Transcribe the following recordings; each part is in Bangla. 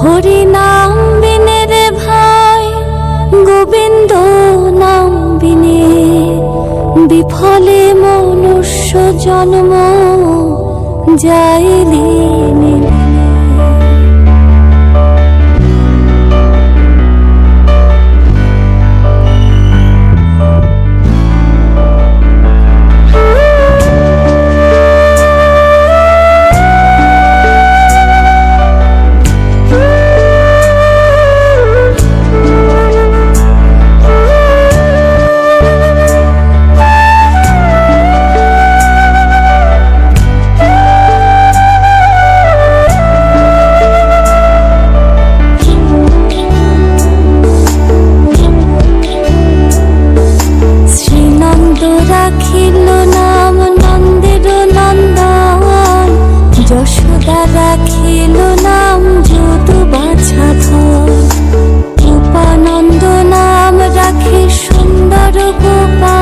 হরি নাম বিনে রে ভাই গোবিন্দ নাম বিনে। বিফলে মনুষ্য জন্ম যাইলে রাখিল নাম নাম রাখি সুন্দর গোপাল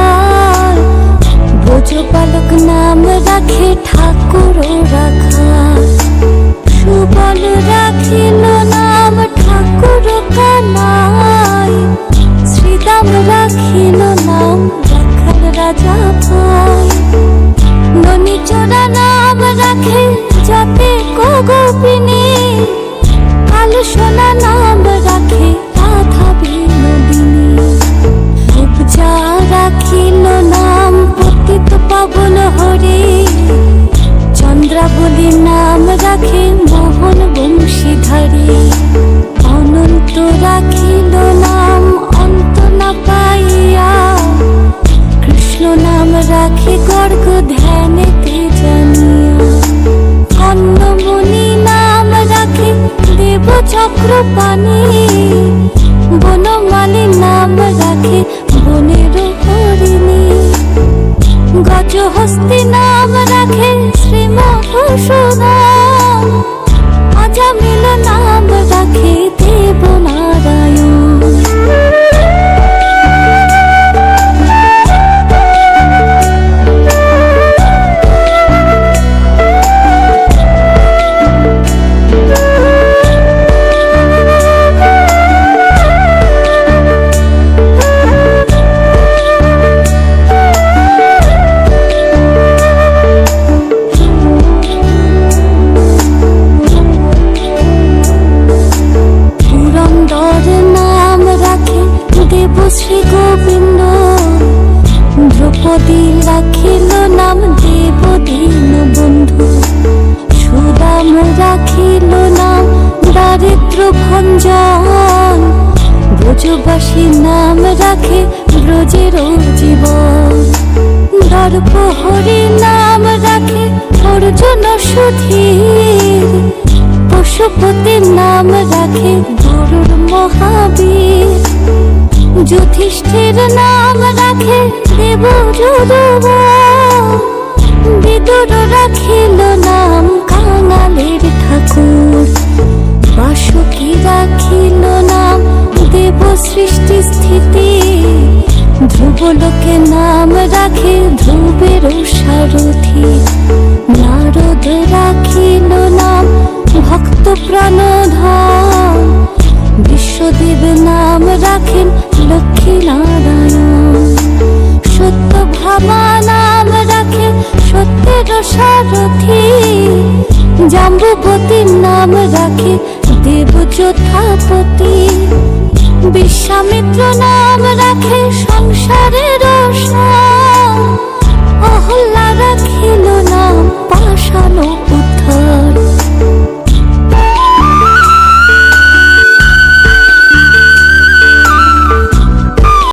গোপিনী নাম পতিত পাবন হরে। চন্দ্রাবলী নাম রাখে মোহন বংশীধারী। অনন্ত রাখিল নাম অন্ত না কৃষ্ণ নাম রাখে গর্গ ধ্যানেতে দেব চক্রপাণি বনমালী নাম রাখে বনের হরিণী। গজহস্তি নাম রাখে শ্রী মধুসূদন নাম সুদাম রাখিল নাম দারিদ্র ভঞ্জন। ব্রজবাসী নাম রাখে ব্রজের জীবন। দর্পহরি নাম রাখে অর্জুন সুধীর। পশুপতির নাম রাখে গরুর মহাবীর। যুধিষ্ঠির নাম রাখে দেব রাখিল নাম কাঙালের ঠাকুর। বাসুকি রাখিল নাম দেব সৃষ্টি স্থিতি। ধ্রুবলোকে নাম রাখে ধ্রুবের সারথি নারদ রাখিল নাম ভক্ত প্রাণধন বিশ্বদেব নাম রাখেন লক্ষ্মী নারায়ণ। সত্য ভামা জাম্বুবতীর নাম রাখে দেব যোদ্ধাপতি বিশ্বামিত্র